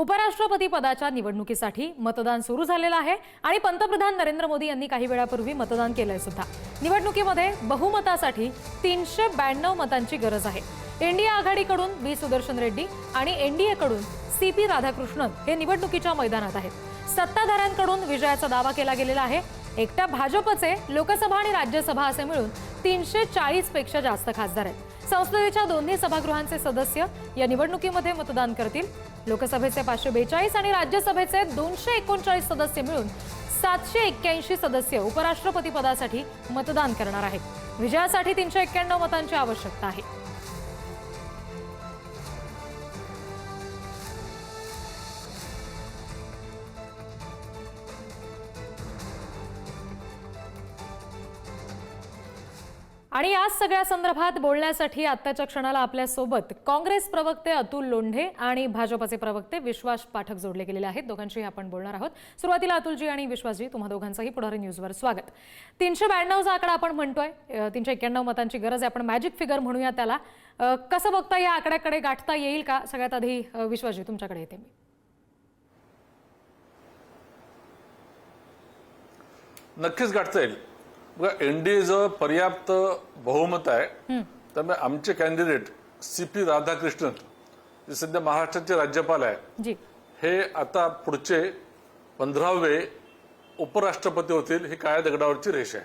उपराष्ट्रपती पदाच्या निवडणुकीसाठी मतदान सुरू झालेलं आहे आणि पंतप्रधान नरेंद्र मोदी यांनी काही वेळापूर्वी मतदान केलंय सुद्धा. निवडणुकीमध्ये बहुमतासाठी तीनशे ब्याण्णव मतांची गरज आहे. इंडिया आघाडीकडून बी सुदर्शन रेड्डी आणि एनडीएकडून सी. पी. राधाकृष्णन हे निवडणुकीच्या मैदानात आहेत. सत्ताधाऱ्यांकडून विजयाचा दावा केला गेलेला आहे. एकट्या भाजपचे लोकसभा आणि राज्यसभा असे मिळून तीनशे चाळीसपेक्षा जास्त खासदार आहेत. संसदेच्या दोन्ही सभागृहांचे सदस्य या निवडणुकीमध्ये मतदान करतील. लोकसभेचे पाचशे बेचाळीस आणि राज्यसभेचे दोनशे एकोणचाळीस सदस्य मिळून सातशे एक्क्याऐंशी सदस्य उपराष्ट्रपती पदासाठी मतदान करणार आहेत. विजयासाठी तीनशे एक्क्याण्णव मतांची आवश्यकता आहे. आणि याच सगळ्या संदर्भात बोलण्यासाठी आत्ताच्या क्षणाला आपल्यासोबत काँग्रेस प्रवक्ते अतुल लोंढे आणि भाजपचे प्रवक्ते विश्वास पाठक जोडले गेलेले आहेत. दोघांशी आपण बोलणार आहोत. सुरुवातीला अतुलजी आणि विश्वासजी तुम्हा दोघांचंही पुढारी न्यूजवर स्वागत. तीनशे ब्याण्णवचा आकडा आपण म्हणतोय. तीनशे एक्क्याण्णव मतांची गरज आहे. आपण मॅजिक फिगर म्हणूया त्याला. कसं बघता या आकड्याकडे? गाठता येईल का? सगळ्यात आधी विश्वासजी तुमच्याकडे येते मी. नक्कीच गाठता येईल. बघा एनडीएचं पर्याप्त बहुमत आहे. त्यामुळे आमचे कॅन्डिडेट सी पी राधाकृष्णन जे सध्या महाराष्ट्राचे राज्यपाल आहे जी. हे आता पुढचे पंधरावे उपराष्ट्रपती होतील ही काळ्या दगडावरची रेष आहे.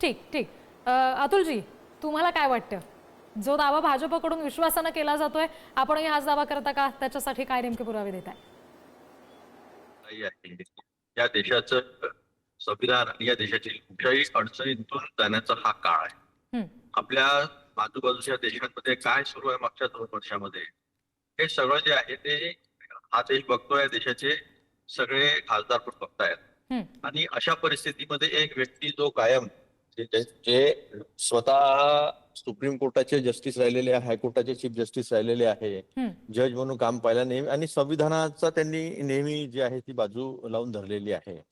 ठीक ठीक. अतुलजी तुम्हाला काय वाटतं? जो दावा भाजपकडून विश्वासानं केला जातोय आपणही हाच दावा करता का? त्याच्यासाठी काय नेमके पुरावे देत आहे. या देशाचं संविधान आणि या देशाची कुठल्याही अडचणीतून जाण्याचा हा काळ आहे. आपल्या आजूबाजूच्या देशांमध्ये काय सुरू आहे मागच्या दोन वर्षामध्ये? हे सगळं जे आहे ते हा देश बघतोय या देशाचे सगळे खासदार पण बघतायत. आणि अशा परिस्थितीमध्ये एक व्यक्ती जो कायम जे- स्वतः सुप्रीम कोर्टाचे जस्टिस राहिलेले आहे हायकोर्टाचे चीफ जस्टिस राहिलेले आहे जज म्हणून काम पाहिला नेहमी आणि संविधानाचा त्यांनी नेहमी जी आहे ती बाजू लावून धरलेली आहे.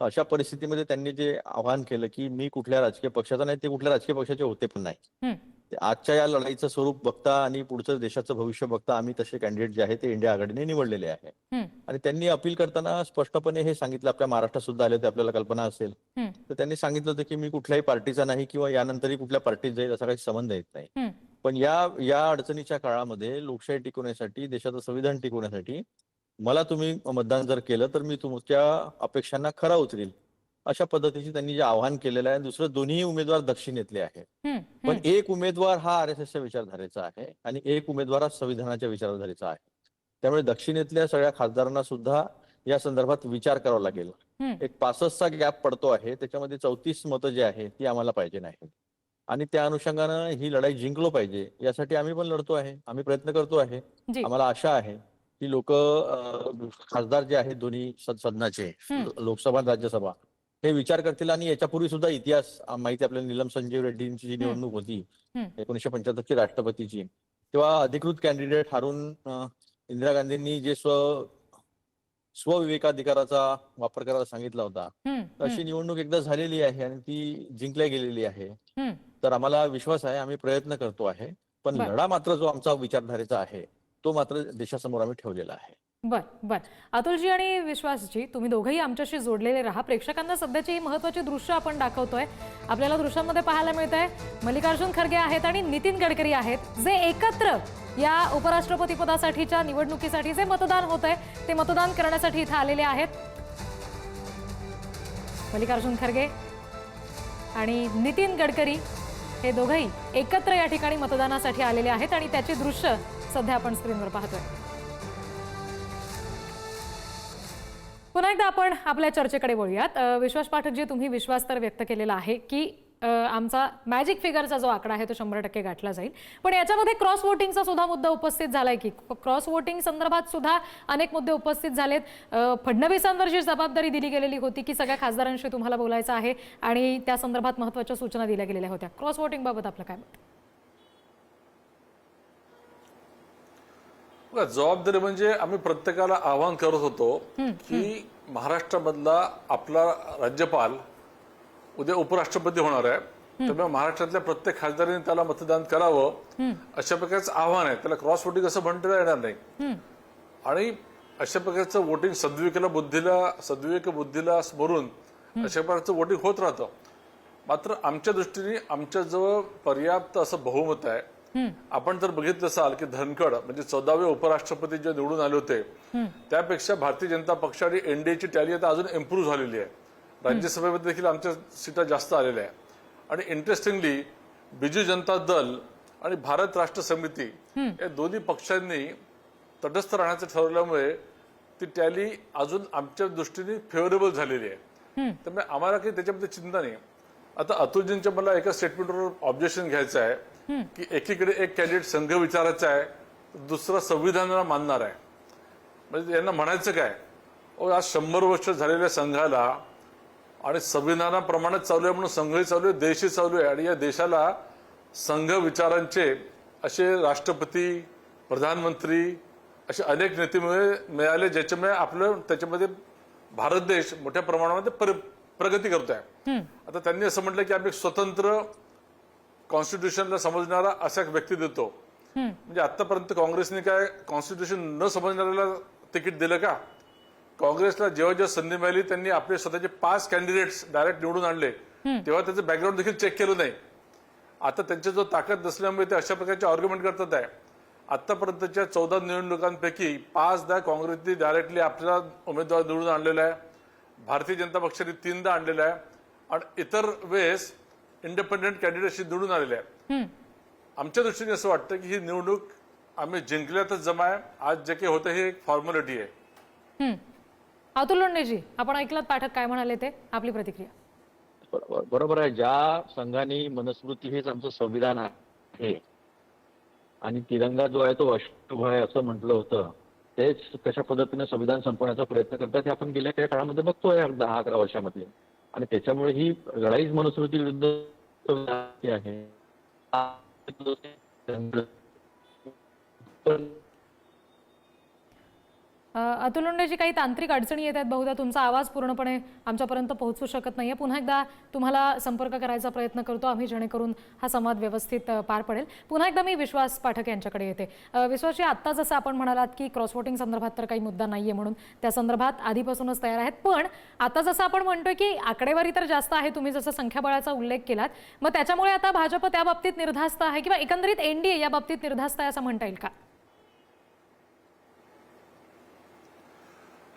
अशा परिस्थितीमध्ये त्यांनी जे आवाहन केलं की मी कुठल्या राजकीय पक्षाचा नाही ते कुठल्या राजकीय पक्षाचे होते पण नाही. आजच्या या लढाईचं स्वरूप बघता आणि पुढचं देशाचं भविष्य बघता आम्ही तसे कॅन्डिडेट जे आहे ते इंडिया आघाडीने निवडलेले आहे. आणि त्यांनी अपील करताना स्पष्टपणे हे सांगितलं आपल्या महाराष्ट्रात सुद्धा आले होते आपल्याला कल्पना असेल. तर त्यांनी सांगितलं होतं की मी कुठल्याही पार्टीचा नाही किंवा यानंतरही कुठल्या पार्टीत जाईल असा काही संबंध येत नाही. हं. पण या या अडचणीच्या काळामध्ये लोकशाही टिकवण्यासाठी देशाचं संविधान टिकवण्यासाठी मला तुम्ही मतदान जर केलं तर मी तुमच्या अपेक्षांना खरा उतरील. अशा पद्धतीचे त्यांनी जे आवाहन केलेलं आहे दुसरं दोन्ही उमेदवार दक्षिणेतले आहेत हं, पण. एक उमेदवार हा आर एस एसच्या विचारधारेचा आहे आणि एक उमेदवार हा संविधानाच्या विचारधारेचा आहे. त्यामुळे दक्षिणेतल्या सगळ्या खासदारांना सुद्धा या संदर्भात विचार करावा लागेल. एक पासष्टचा गॅप पडतो आहे त्याच्यामध्ये चौतीस मतं जी आहेत ती आम्हाला पाहिजे नाहीत. आणि त्या अनुषंगानं ही लढाई जिंकलो पाहिजे यासाठी आम्ही पण लढतो आहे आम्ही प्रयत्न करतो आहे. आम्हाला आशा आहे. की लोक खासदार जे आहेत दोन्ही सद- सदनाचे. लोकसभा आणि राज्यसभा हे विचार करतील आणि याच्यापूर्वी सुद्धा इतिहास माहिती आपल्याला नीलम संजीव रेड्डींची जी निवडणूक होती. एकोणीशे पंच्याहत्तरची राष्ट्रपतीची तेव्हा अधिकृत कॅन्डिडेट हारून इंदिरा गांधींनी जे स्व स्वविवेकाधिकाराचा वापर करायला सांगितला होता तशी निवडणूक एकदा झालेली आहे आणि ती जिंकल्या गेलेली आहे. तर आम्हाला विश्वास आहे आम्ही प्रयत्न करतो आहे पण. लढा मात्र जो आमचा विचारधारेचा आहे तो मात्र देशासमोर आम्ही ठेवलेला आहे. बर बर. अतुलजी आणि विश्वासजी तुम्ही दोघंही आमच्याशी जोडलेले राहा. प्रेक्षकांना सध्याची ही महत्वाची दृश्य आपण दाखवतोय. आपल्याला दृश्यांमध्ये पाहायला मिळत आहे मल्लिकार्जुन खरगे आहेत आणि नितीन गडकरी आहेत जे एकत्र या उपराष्ट्रपती पदासाठीच्या निवडणुकीसाठी जे मतदान होत आहे ते मतदान करण्यासाठी इथं आलेले आहेत. मल्लिकार्जुन खरगे आणि नितीन गडकरी हे दोघंही एकत्र या ठिकाणी मतदानासाठी आलेले आहेत आणि त्याची दृश्य सध्या आपण स्क्रीनवर पाहतोय. पुन्हा एकदा आपण आपल्या चर्चेकडे वळूयात. विश्वास विश्वास पाठकजी तुम्ही विश्वास तर व्यक्त केलेला आहे की आमचा मॅजिक फिगरचा जो आकडा आहे तो शंभर टक्के गाठला जाईल. पण याच्यामध्ये क्रॉस वोटिंगचा सुद्धा मुद्दा उपस्थित झालाय की क्रॉस वोटिंग संदर्भात सुद्धा अनेक मुद्दे उपस्थित झालेत. फडणवीसांवर जी जबाबदारी दिली गेलेली होती की सगळ्या खासदारांशी तुम्हाला बोलायचं आहे आणि त्या संदर्भात महत्त्वाच्या सूचना दिल्या गेलेल्या होत्या. क्रॉस वोटिंग बाबत आपलं काय मत? जबाबदारी म्हणजे आम्ही प्रत्येकाला आवाहन करत होतो की महाराष्ट्रामधला आपला राज्यपाल उद्या उपराष्ट्रपती होणार आहे. त्यामुळे महाराष्ट्रातल्या प्रत्येक खासदारांनी त्याला मतदान करावं अशा प्रकारचं आव्हान आहे. त्याला क्रॉस वोटिंग असं म्हणता येणार नाही. आणि अशा प्रकारचं वोटिंग सद्विवेकाला बुद्धीला सद्विवेक बुद्धीला स्मरून अशा प्रकारचं वोटिंग होत राहतं. मात्र आमच्या दृष्टीने आमच्याजवळ पर्याप्त असं बहुमत आहे. आपण जर बघितलं असाल की धनखड म्हणजे चौदावे उपराष्ट्रपती जे निवडून आले होते त्यापेक्षा भारतीय जनता पक्ष आणि एनडीएची टॅली आता अजून इम्प्रूव्ह झालेली आहे. राज्यसभेमध्ये देखील आमच्या सीटा जास्त आलेल्या आहे आणि इंटरेस्टिंगली बिजू जनता दल आणि भारत राष्ट्र समिती या दोन्ही पक्षांनी तटस्थ राहण्याचं ठरवल्यामुळे ती टॅली अजून आमच्या दृष्टीने फेवरेबल झालेली आहे. त्यामुळे आम्हाला काही त्याच्यामध्ये चिंता नाही. आता अतुलजींच्या मला एका स्टेटमेंटवर ऑब्जेक्शन घ्यायचं आहे. की एकीकडे एक कॅन्डिडेट संघ विचारायचा आहे दुसरा संविधानाला मानणार आहे. म्हणजे यांना म्हणायचं काय? आज शंभर वर्ष झालेल्या संघाला आणि संविधानाप्रमाणे चालू आहे म्हणून संघही चालू आहे देशही चालू आहे. आणि या देशाला संघ विचारांचे असे राष्ट्रपती प्रधानमंत्री असे अनेक नेते मिळे मिळाले ज्याच्यामुळे आपलं त्याच्यामध्ये भारत देश मोठ्या प्रमाणामध्ये पर- प्रगती करत आहे आता त्यांनी असं म्हटलं की आम्ही स्वतंत्र कॉन्स्टिट्यूशनला समजणारा असा व्यक्ती देतो. म्हणजे आतापर्यंत काँग्रेसने काय कॉन्स्टिट्यूशन न समजणाऱ्याला तिकीट दिलं का? काँग्रेसला जेव्हा जेव्हा संधी मिळाली त्यांनी आपले स्वतःचे पाच कॅन्डिडेट्स डायरेक्ट निवडून आणले. तेव्हा त्याचं बॅकग्राऊंड देखील चेक केलं नाही. आता त्यांच्या जो ताकद नसल्यामुळे ते अशा प्रकारचे आर्ग्युमेंट करतात आहे. आतापर्यंतच्या चौदा निवडणुकांपैकी पाचदा काँग्रेसने डायरेक्टली आपला उमेदवार निवडून आणलेला आहे. भारतीय जनता पक्षाने तीनदा आणलेला आहे. आणि इतर वेळेस इंडिपेंडेंट कॅन्डिडेटशी निवडून आलेले आहे आमच्या दृष्टीने असं वाटतं की ही निवडणूक आम्ही जिंकल्यातच जमा आहे. आज जे काही होतं हे एक फॉर्मॅलिटी आहे. हं. अतुल लोंढेजी आपण ऐकलात पाठक काय म्हणाले ते? आपली प्रतिक्रिया. बरोबर आहे. ज्या संघाने मनस्मृती हेच आमचं संविधान आहे आणि तिरंगा जो आहे तो अशुभ आहे असं म्हटलं होतं तेच कशा पद्धतीने संविधान संपवण्याचा प्रयत्न करतात हे आपण गेल्या काही काळामध्ये बघतोय या दहा अकरा वर्षामध्ये. आणि त्याच्यामुळे ही लढाईच मनुस्मृती विरुद्ध आहे पण अ, अतुल लोंढेजी काही तांत्रिक अडचणी येत आहेत बहुधा. तुमचा आवाज पूर्णपणे आमच्यापर्यंत पोहोचू शकत नाहीये. पुन्हा एकदा तुम्हाला संपर्क करायचा प्रयत्न करतो आम्ही जेणेकरून हा संवाद व्यवस्थित पार पडेल. पुन्हा एकदा मी विश्वास पाठक यांच्याकडे येते. विश्वासजी आत्ता जसं आपण म्हणालात की क्रॉस वोटिंग संदर्भात तर काही मुद्दा नाही आहे म्हणून त्या संदर्भात आधीपासूनच तयार आहेत. पण आता जसं आपण म्हणतोय की आकडेवारी तर जास्त आहे तुम्ही जसं संख्याबळाचा उल्लेख केलात मग त्याच्यामुळे आता भाजप त्या बाबतीत निर्धास्त आहे किंवा एकंदरीत एनडीए या बाबतीत निर्धास्त आहे असं म्हणता येईल का?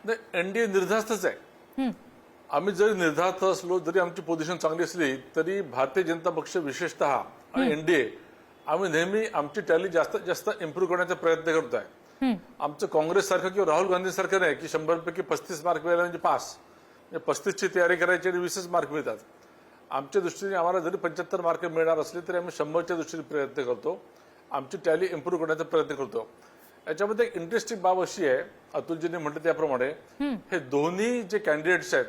नाही एनडीए निर्धास्तच आहे. आम्ही जरी निर्धास्त असलो जरी आमची पोझिशन चांगली असली तरी भारतीय जनता पक्ष विशेषतः आणि एनडीए आम्ही नेहमी आमची टॅली जास्तीत जास्त इम्प्रूव्ह करण्याचा प्रयत्न करत आहे. आमचं काँग्रेस सारखं किंवा राहुल गांधी सारखं नाही की शंभर पैकी पस्तीस मार्क मिळाले म्हणजे पास म्हणजे पस्तीसची तयारी करायची आणि वीसच मार्क मिळतात. आमच्या दृष्टीने आम्हाला जरी पंच्याहत्तर मार्क मिळणार असले तरी आम्ही शंभरच्या दृष्टीने प्रयत्न करतो. आमची टॅली इम्प्रूव्ह करण्याचा प्रयत्न करतो. याच्यामध्ये एक इंटरेस्टिंग बाब अशी आहे अतुलजीने म्हटलं त्याप्रमाणे हे दोन्ही जे कॅन्डिडेट्स आहेत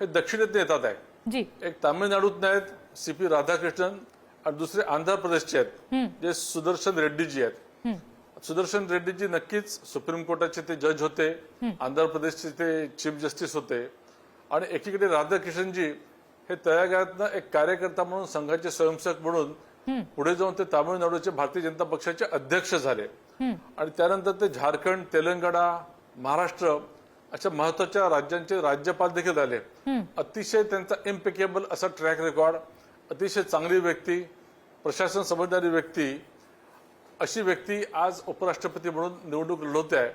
हे दक्षिणेतून येतात आहे. जी. एक तामिळनाडूत आहेत सी पी राधाकृष्णन आणि दुसरे आंध्र प्रदेशचे आहेत जे सुदर्शन रेड्डीजी आहेत. सुदर्शन रेड्डीजी नक्कीच सुप्रीम कोर्टाचे ते जज होते आंध्र प्रदेशचे ते चीफ जस्टिस होते. आणि एकीकडे राधाकृष्णनजी हे तळागाळातनं एक कार्यकर्ता म्हणून संघाचे स्वयंसेवक म्हणून पुढे जाऊन ते तामिळनाडूचे भारतीय जनता पक्षाचे अध्यक्ष झाले. आणि त्यानंतर ते झारखंड तेलंगणा महाराष्ट्र अशा महत्त्वाच्या राज्यांचे राज्यपाल देखील झाले. अतिशय त्यांचा इम्पेकेबल असा ट्रॅक रेकॉर्ड अतिशय चांगली व्यक्ती प्रशासन समजणारी व्यक्ती अशी व्यक्ती आज उपराष्ट्रपती म्हणून निवडणूक लढवते आहे.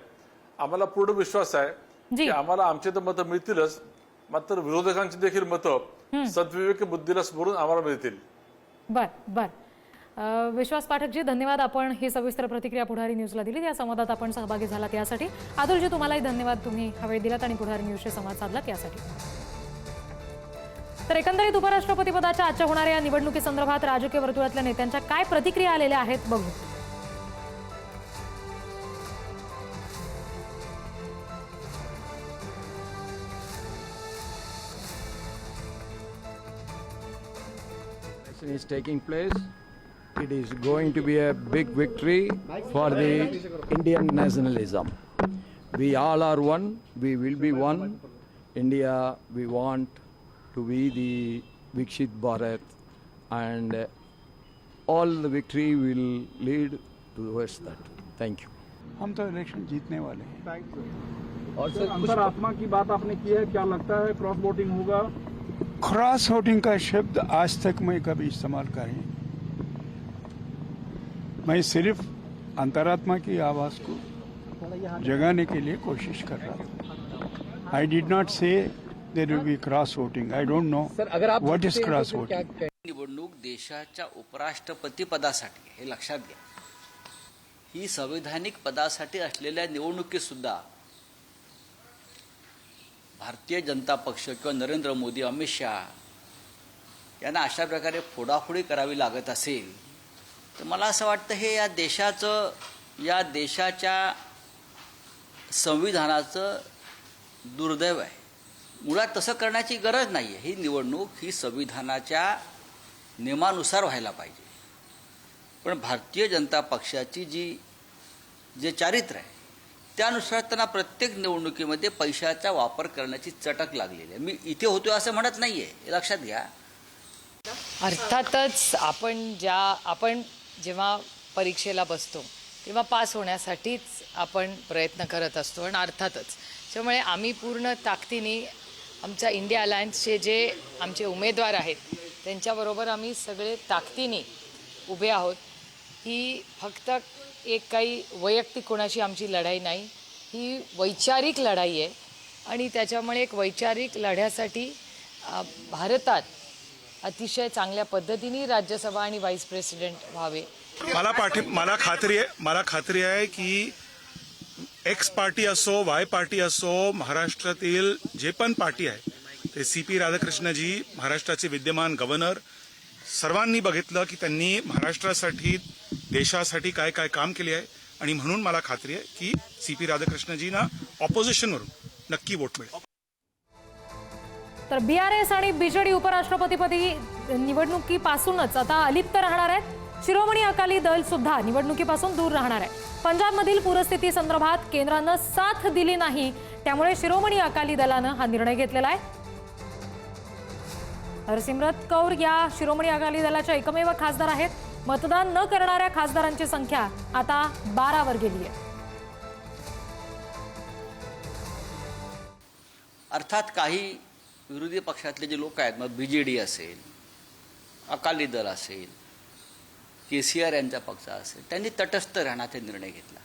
आम्हाला पूर्ण विश्वास आहे. की आम्हाला आमचे तर मतं मिळतीलच मात्र विरोधकांची देखील मतं सद्विवेक बुद्धीला स्मरून आम्हाला मिळतील. बर बर. विश्वास पाठकजी धन्यवाद आपण ही सविस्तर प्रतिक्रिया पुढारी न्यूजला दिली या संवादात आपण सहभागी झालात यासाठी. आदुलजी तुम्हालाही धन्यवाद. तुम्ही हा वेळ दिलात आणि पुढारी न्यूजशी संवाद साधलात यासाठी. तर एकंदरीत उपराष्ट्रपती पदाच्या आजच्या होणाऱ्या या निवडणुकीसंदर्भात राजकीय वर्तुळातल्या नेत्यांच्या काय प्रतिक्रिया आलेल्या आहेत बघू. Is taking place. It is going to be a big victory for the Indian nationalism. We all are one, we will be one. India, we want to be the Vikshit Bharat, and uh, all the victory will lead towards that. Thank you. हम तो election जीतने वाले हैं और sir अंतरात्मा की बात आपने की है क्या लगता है क्रॉस वोटिंग होगा क्रॉस वोटिंग का शब्द आज तक मैं कभी इस्तेमाल करें मैं सिर्फ अंतरात्मा की आवाज को जगाने के लिए कोशिश कर रहा था I did not say there will be cross voting I don't know what is cross voting निवडणूक देशाच्या उपराष्ट्रपती पदासाठी हे लक्षात घ्या. ही संवैधानिक पदासाठी असलेल्या निवडणुकीत सुद्धा भारतीय जनता पक्ष किंवा नरेंद्र मोदी अमित शहा यांना अशा प्रकारे फोडाफोडी करावी लागत असेल तर मला असं वाटतं हे या देशाचं या देशाच्या संविधानाचं दुर्दैव आहे. मुळात तसं करण्याची गरज नाही आहे ही निवडणूक ही संविधानाच्या नियमानुसार व्हायला पाहिजे. पण भारतीय जनता पक्षाची जी जे चारित्र्य आहे त्यानुसार त्यांना प्रत्येक निवडणुकीमध्ये पैशाचा वापर करण्याची चटक लागलेली आहे. मी इथे होतो असं म्हणत नाही आहे हे लक्षात घ्या. अर्थातच आपण ज्या आपण जेव्हा परीक्षेला बसतो तेव्हा पास होण्यासाठीच आपण प्रयत्न करत असतो आणि अर्थातच. त्यामुळे आम्ही पूर्ण ताकदीने आमच्या इंडिया अलायन्सचे जे आमचे उमेदवार आहेत त्यांच्याबरोबर आम्ही सगळे ताकदीने उभे आहोत. ही फक्त एक काही वैयक्तिक कोणाची आमची लढाई नाही ही वैचारिक लढाई आहे. आणि त्याच्यामुळे एक वैचारिक लढ्यासाठी भारतात अतिशय चांगल्या पद्धतीने राज्यसभा आणि व्हाईस प्रेसिडेंट व्हावे. मला पाठी मला खात्री आहे मला खात्री आहे की एक्स पार्टी असो वाय पार्टी असो महाराष्ट्रातील जे पण पार्टी आहे ते सी पी राधाकृष्णजी महाराष्ट्राचे विद्यमान गव्हर्नर सर्वांनी बघितलं की त्यांनी महाराष्ट्रासाठी देशासाठी काय काय काम केले आहे. आणि म्हणून मला खात्री आहे की सी पी राधाकृष्णजींना ऑपोजिशनवरून नक्की वोट मिळेल. तर बी आर एस आणि बीजेडी उपराष्ट्रपतीपदी निवडणुकीपासूनच आता अलिप्त राहणार आहेत. शिरोमणी अकाली दल सुद्धा निवडणुकीपासून दूर राहणार आहे. पंजाबमधील पूरस्थिती संदर्भात केंद्रानं साथ दिली नाही त्यामुळे शिरोमणी अकाली दलानं हा निर्णय घेतलेला आहे. हरसिमरत कौर या शिरोमणी अकाली दलाच्या एकमेव खासदार आहेत. मतदान न करणाऱ्या खासदारांची संख्या आता बारावर गेली आहे. अर्थात काही विरोधी पक्षातले जे लोक आहेत मग बी जे डी असेल अकाली दल असेल के सी आर यांचा पक्ष असेल त्यांनी तटस्थ राहण्याचा निर्णय घेतला.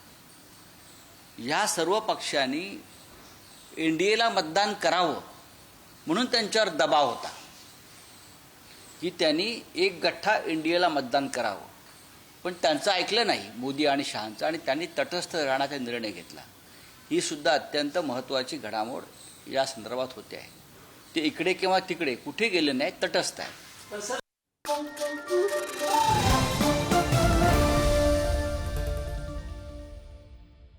या सर्व पक्षांनी एन डी एला मतदान करावं म्हणून त्यांच्यावर दबाव होता. की त्यांनी एक गठ्ठा एन डी एला मतदान करावं. पण त्यांचं ऐकलं नाही मोदी आणि शहांचं आणि त्यांनी तटस्थ राहण्याचा निर्णय घेतला. ही सुद्धा अत्यंत महत्त्वाची घडामोड या संदर्भात होते आहे. ते इकडे किंवा तिकडे कुठे गेले नाही तटस्थ आहे.